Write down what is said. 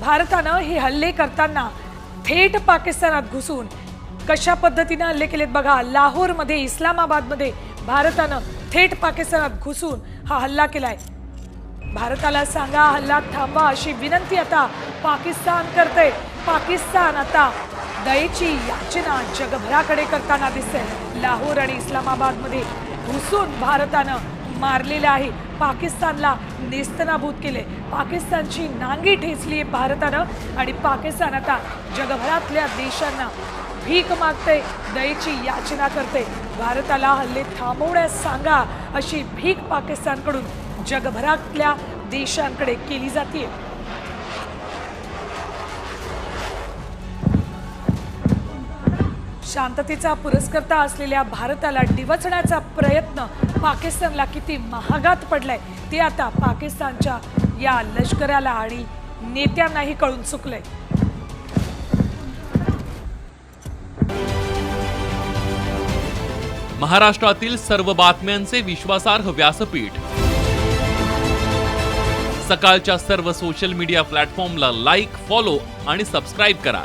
भारतानं हे हल्ले करताना थेट पाकिस्तानात घुसून कशा पद्धतीनं हल्ले केलेत बघा लाहोरमध्ये इस्लामाबादमध्ये भारतानं थेट पाकिस्तानात घुसून हा हल्ला केलाय. भारताला सांगा हल्ला थांबवा अशी विनंती आता पाकिस्तान करते पाकिस्तान आता दयेची याचना जगभराकडे करताना दिसते लाहोर आणि इस्लामाबादमध्ये घुसून भारतानं मारलेलं आहे. पाकिस्तानला नेस्तनाभूत केले. पाकिस्तानची नांगी ठेचली आहे भारतानं आणि पाकिस्तान आता जगभरातल्या देशांना भीक मागते दयेची याचना करते भारताला हल्ले थांबवण्यास सांगा अशी भीक पाकिस्तानकडून जगभरातल्या देशांकडे केली जाते शांततेचा पुरस्कर्ता असलेल्या भारताला डिवचण्याचा प्रयत्न पाकिस्तानला किती महागात पडलाय ते आता पाकिस्तानच्या या लष्कराला आणि नेत्यांनाही कळून चुकलंय. महाराष्ट्रातील सर्व बातम्यांचे विश्वासार्ह व्यासपीठ. सकाळच्या सर्व सोशल मीडिया प्लॅटफॉर्मला लाईक फॉलो आणि सबस्क्राईब करा.